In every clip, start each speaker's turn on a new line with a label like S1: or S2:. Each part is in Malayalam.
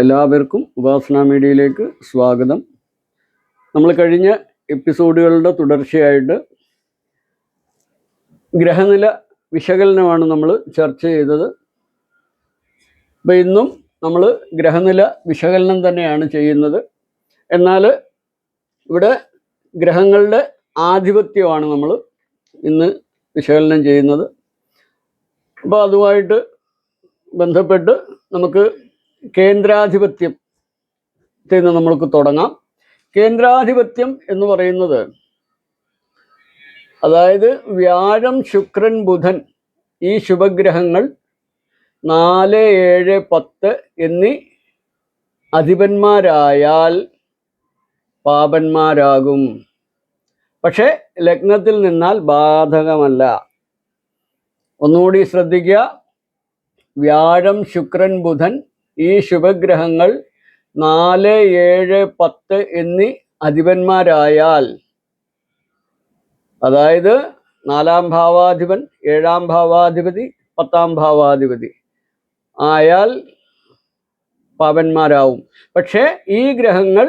S1: എല്ലാവർക്കും ഉപാസന മീഡിയയിലേക്ക് സ്വാഗതം. നമ്മൾ കഴിഞ്ഞ എപ്പിസോഡുകളുടെ തുടർച്ചയായിട്ട് ഗ്രഹനില വിശകലനമാണ് നമ്മൾ ചർച്ച ചെയ്തത്. അപ്പോൾ ഇന്നും നമ്മൾ ഗ്രഹനില വിശകലനം തന്നെയാണ് ചെയ്യുന്നത്. എന്നാൽ ഇവിടെ ഗ്രഹങ്ങളുടെ ആധിപത്യമാണ് നമ്മൾ ഇന്ന് വിശകലനം ചെയ്യുന്നത്. അപ്പോൾ അതുമായിട്ട് ബന്ധപ്പെട്ട് നമുക്ക് കേന്ദ്രാധിപത്യത്തിൽ നിന്ന് നമ്മൾക്ക് തുടങ്ങാം. കേന്ദ്രാധിപത്യം എന്ന് പറയുന്നത് അതായത് വ്യാഴം ശുക്രൻ ബുധൻ ഈ ശുഭഗ്രഹങ്ങൾ നാല് ഏഴ് പത്ത് എന്നീ അധിപന്മാരായാൽ പാപന്മാരാകും. പക്ഷേ ലഗ്നത്തിൽ നിന്നാൽ ബാധകമല്ല. ഒന്നുകൂടി ശ്രദ്ധിക്കുക. വ്യാഴം ശുക്രൻ ബുധൻ ഈ ശുഭഗ്രഹങ്ങൾ നാല് ഏഴ് പത്ത് എന്നീ അധിപന്മാരായാൽ അതായത് നാലാം ഭാവാധിപൻ ഏഴാം ഭാവാധിപതി പത്താം ഭാവാധിപതി ആയാൽ പാപന്മാരാവും. പക്ഷേ ഈ ഗ്രഹങ്ങൾ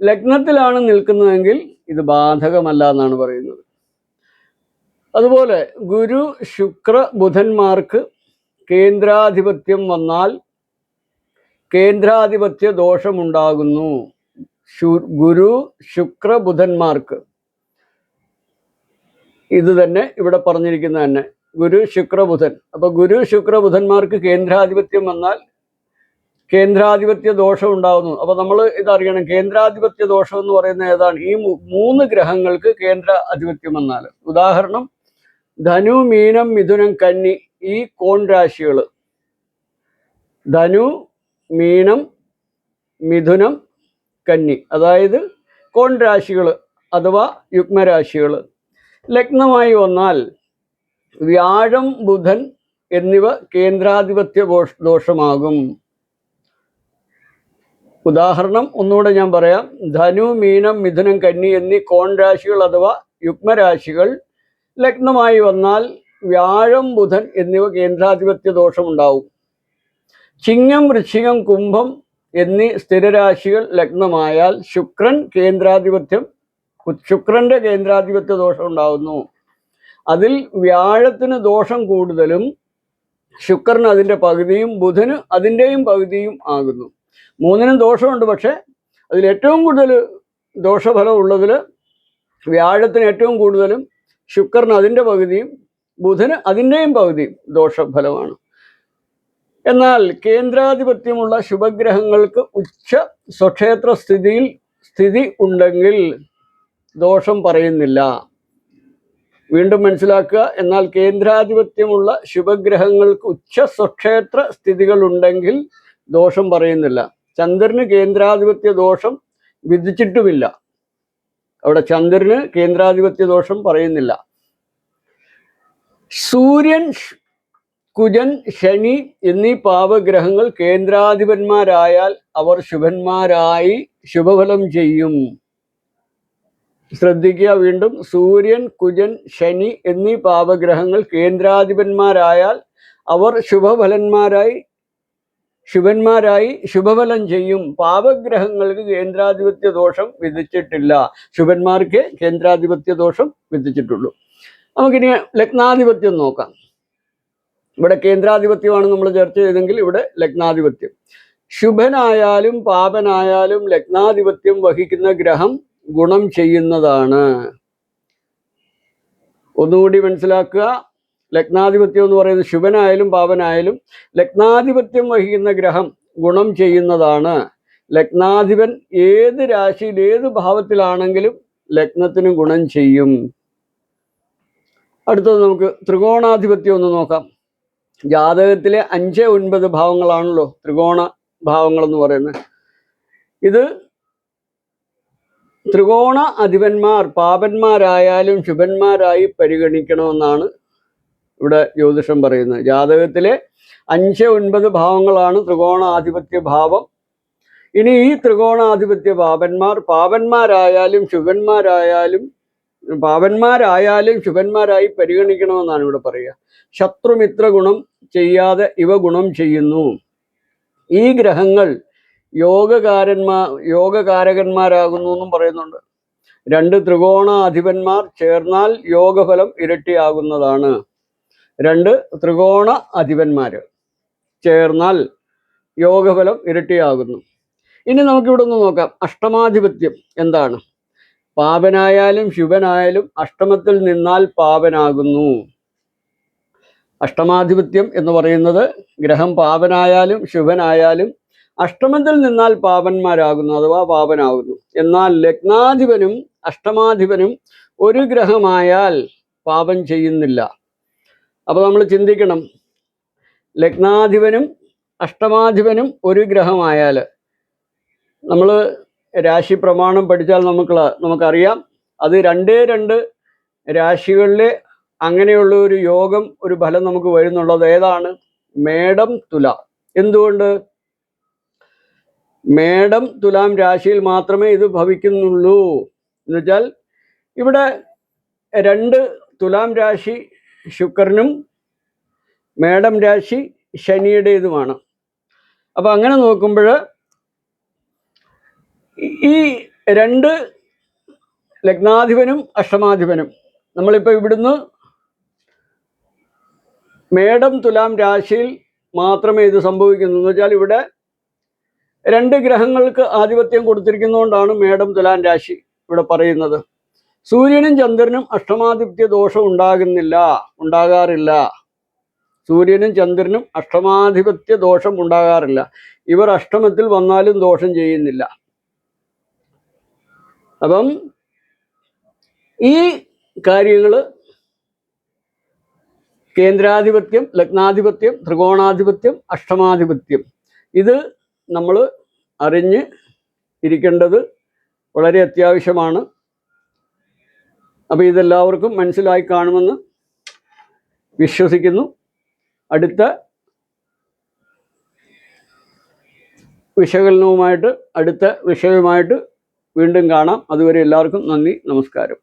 S1: ലഗ്നത്തിലാണ് നിൽക്കുന്നതെങ്കിൽ ഇത് ബാധകമല്ല എന്നാണ് പറയുന്നത്. അതുപോലെ ഗുരു ശുക്ര ബുധന്മാർക്ക് കേന്ദ്രാധിപത്യം വന്നാൽ കേന്ദ്രാധിപത്യ ദോഷമുണ്ടാകുന്നു. ഗുരു ശുക്ര ബുധന്മാർക്ക്. ഇത് തന്നെ ഇവിടെ പറഞ്ഞിരിക്കുന്ന തന്നെ. ഗുരു ശുക്ര ബുധൻ. അപ്പൊ ഗുരു ശുക്ര ബുധന്മാർക്ക് കേന്ദ്രാധിപത്യം വന്നാൽ കേന്ദ്രാധിപത്യ ദോഷം ഉണ്ടാകുന്നു. അപ്പൊ നമ്മൾ ഇതറിയണം കേന്ദ്രാധിപത്യ ദോഷം എന്ന് പറയുന്നത് ഏതാണ്? ഈ മൂന്ന് ഗ്രഹങ്ങൾക്ക് കേന്ദ്ര ആധിപത്യം വന്നാൽ. ഉദാഹരണം ധനു മീനം മിഥുനം കന്നി ഈ കോൺ രാശികൾ ധനു മീനം മിഥുനം കന്നി. അതായത് കോൺ രാശികൾ അഥവാ യുഗ്മരാശികൾ ലഗ്നമായി വന്നാൽ വ്യാഴം ബുധൻ എന്നിവ കേന്ദ്രാധിപത്യ ദോഷ- ദോഷമാകും. ഉദാഹരണം ഒന്നുകൂടെ ഞാൻ പറയാം. ധനു മീനം മിഥുനം കന്നി എന്നീ കോൺ രാശികൾ അഥവാ യുഗ്മരാശികൾ ലഗ്നമായി വന്നാൽ വ്യാഴം ബുധൻ എന്നിവ കേന്ദ്രാധിപത്യ ദോഷമുണ്ടാവും. ചിങ്ങം വൃശ്ചികം കുംഭം എന്നീ സ്ഥിരരാശികൾ ലഗ്നമായാൽ ശുക്രൻ കേന്ദ്രാധിപത്യം ശുക്രന്റെ കേന്ദ്രാധിപത്യ ദോഷം ഉണ്ടാകുന്നു അതിൽ വ്യാഴത്തിന് ദോഷം കൂടുതലും ശുക്രന് അതിന്റെ പകുതിയും ബുധന് അതിന്റെയും പകുതിയും ആകുന്നു. മൂന്നിനും ദോഷമുണ്ട് പക്ഷേ അതിൽ ഏറ്റവും കൂടുതൽ ദോഷഫലം ഉള്ളതിൽ വ്യാഴത്തിന് ഏറ്റവും കൂടുതലും ശുക്രന് അതിന്റെ പകുതിയും ബുധന് അതിന്റെയും പകുതിയും ദോഷഫലമാണ്. എന്നാൽ കേന്ദ്രാധിപത്യമുള്ള ശുഭഗ്രഹങ്ങൾക്ക് ഉച്ച സ്വക്ഷേത്ര സ്ഥിതിയിൽ സ്ഥിതി ഉണ്ടെങ്കിൽ ദോഷം പറയുന്നില്ല. വീണ്ടും മനസ്സിലാക്കുക എന്നാൽ കേന്ദ്രാധിപത്യമുള്ള ശുഭഗ്രഹങ്ങൾക്ക് ഉച്ച സ്വക്ഷേത്ര സ്ഥിതികൾ ഉണ്ടെങ്കിൽ ദോഷം പറയുന്നില്ല. ചന്ദ്രന് കേന്ദ്രാധിപത്യ ദോഷം വിധിച്ചിട്ടുമില്ല. അവിടെ ചന്ദ്രന് കേന്ദ്രാധിപത്യ ദോഷം പറയുന്നില്ല. സൂര്യൻ കുജൻ ശനി എന്നീ പാവഗ്രഹങ്ങൾ കേന്ദ്രാധിപന്മാരായാൽ അവർ ശുഭന്മാരായി ശുഭഫലം ചെയ്യും. ശ്രദ്ധിക്കുക വീണ്ടും. സൂര്യൻ കുജൻ ശനി എന്നീ പാപഗ്രഹങ്ങൾ കേന്ദ്രാധിപന്മാരായാൽ അവർ ശുഭഫലന്മാരായി ശുഭന്മാരായി ശുഭഫലം ചെയ്യും. പാപഗ്രഹങ്ങൾക്ക് കേന്ദ്രാധിപത്യ ദോഷം വിധിച്ചിട്ടില്ല. ശുഭന്മാർക്ക് കേന്ദ്രാധിപത്യ ദോഷം വിധിച്ചിട്ടുള്ളൂ. നമുക്കിനി ലഗ്നാധിപത്യം നോക്കാം. ഇവിടെ കേന്ദ്രാധിപത്യമാണ് നമ്മൾ ചർച്ച ചെയ്തെങ്കിൽ ഇവിടെ ലഗ്നാധിപത്യം. ശുഭനായാലും പാപനായാലും ലഗ്നാധിപത്യം വഹിക്കുന്ന ഗ്രഹം ഗുണം ചെയ്യുന്നതാണ്. ഒന്നുകൂടി മനസ്സിലാക്കുക. ലഗ്നാധിപത്യം എന്ന് പറയുന്നത് ശുഭനായാലും പാപനായാലും ലഗ്നാധിപത്യം വഹിക്കുന്ന ഗ്രഹം ഗുണം ചെയ്യുന്നതാണ്. ലഗ്നാധിപൻ ഏത് രാശിയിൽ ഏത് ഭാവത്തിലാണെങ്കിലും ലഗ്നത്തിന് ഗുണം ചെയ്യും. അടുത്തത് നമുക്ക് ത്രികോണാധിപത്യം ഒന്ന് നോക്കാം. ജാതകത്തിലെ അഞ്ച് ഒൻപത് ഭാവങ്ങളാണല്ലോ ത്രികോണ ഭാവങ്ങൾ എന്ന് പറയുന്നത്. ഇത് ത്രികോണ അധിപന്മാർ പാപന്മാരായാലും ശുഭന്മാരായി പരിഗണിക്കണമെന്നാണ് ഇവിടെ ജ്യോതിഷം പറയുന്നത്. ജാതകത്തിലെ അഞ്ച് ഒൻപത് ഭാവങ്ങളാണ് ത്രികോണാധിപത്യ ഭാവം. ഇനി ഈ ത്രികോണാധിപത്യ പാപന്മാർ പാപന്മാരായാലും ശുഭന്മാരായാലും പാപന്മാരായാലും ശുഭന്മാരായി പരിഗണിക്കണമെന്നാണ് ഇവിടെ പറയുക. ശത്രുമിത്ര ഗുണം ചെയ്യാതെ ഇവ ഗുണം ചെയ്യുന്നു. ഈ ഗ്രഹങ്ങൾ യോഗകാരന്മാർ യോഗകാരകന്മാരാകുന്നു എന്നും പറയുന്നുണ്ട്. രണ്ട് ത്രികോണാധിപന്മാർ ചേർന്നാൽ യോഗഫലം ഇരട്ടിയാകുന്നതാണ്. രണ്ട് ത്രികോണ അധിപന്മാർ ചേർന്നാൽ യോഗഫലം ഇരട്ടിയാകുന്നു. ഇനി നമുക്കിവിടെ ഒന്ന് നോക്കാം. അഷ്ടമാധിപത്യം എന്താണ്? പാപനായാലും ശുഭനായാലും അഷ്ടമത്തിൽ നിന്നാൽ പാപനാകുന്നു. അഷ്ടമാധിപത്യം എന്ന് പറയുന്നത് ഗ്രഹം പാപനായാലും ശുഭനായാലും അഷ്ടമത്തിൽ നിന്നാൽ പാപന്മാരാകുന്നു അഥവാ പാപനാകുന്നു. എന്നാൽ ലഗ്നാധിപനും അഷ്ടമാധിപനും ഒരു ഗ്രഹമായാൽ പാപം ചെയ്യുന്നില്ല. അപ്പോൾ നമ്മൾ ചിന്തിക്കണം. ലഗ്നാധിപനും അഷ്ടമാധിപനും ഒരു ഗ്രഹമായാൽ നമ്മൾ രാശി പ്രമാണം പഠിച്ചാൽ നമുക്ക് നമുക്കറിയാം. അത് രണ്ടേ രണ്ട് രാശികളിലെ അങ്ങനെയുള്ള ഒരു യോഗം ഒരു ഫലം നമുക്ക് വരുന്നുള്ളത് ഏതാണ്? മേടം തുല. എന്തുകൊണ്ട്? മേടം തുലാം രാശിയിൽ മാത്രമേ ഇത് ഭവിക്കുന്നുള്ളൂ. എന്നുവെച്ചാൽ ഇവിടെ രണ്ട് തുലാം രാശി ശുക്രനും മേടം രാശി ശനിയുടേതുമാണ്. അപ്പൊ അങ്ങനെ നോക്കുമ്പോൾ ഈ രണ്ട് ലഗ്നാധിപനും അഷ്ടമാധിപനും. നമ്മളിപ്പോൾ ഇവിടുന്ന് മേടം തുലാം രാശിയിൽ മാത്രമേ ഇത് സംഭവിക്കുന്നു എന്ന് വെച്ചാൽ ഇവിടെ രണ്ട് ഗ്രഹങ്ങൾക്ക് ആധിപത്യം കൊടുത്തിരിക്കുന്നതുകൊണ്ടാണ് മേടം തുലാം രാശി ഇവിടെ പറയുന്നത്. സൂര്യനും ചന്ദ്രനും അഷ്ടമാധിപത്യ ദോഷം ഉണ്ടാകുന്നില്ല ഉണ്ടാകാറില്ല. സൂര്യനും ചന്ദ്രനും അഷ്ടമാധിപത്യ ദോഷം ഉണ്ടാകാറില്ല. ഇവർ അഷ്ടമത്തിൽ വന്നാലും ദോഷം ചെയ്യുന്നില്ല. അപ്പം ഈ കാര്യങ്ങൾ കേന്ദ്രാധിപത്യം ലഗ്നാധിപത്യം ത്രികോണാധിപത്യം അഷ്ടമാധിപത്യം. ഇത് നമ്മൾ അറിഞ്ഞ് ഇരിക്കേണ്ടത് വളരെ അത്യാവശ്യമാണ്. അപ്പോൾ ഇതെല്ലാവർക്കും മനസ്സിലായി കാണുമെന്ന് വിശ്വസിക്കുന്നു. അടുത്ത വിശകലനവുമായിട്ട് അടുത്ത വിഷയവുമായിട്ട് വീണ്ടും കാണാം. അതുവരെ എല്ലാവർക്കും നന്ദി നമസ്കാരം.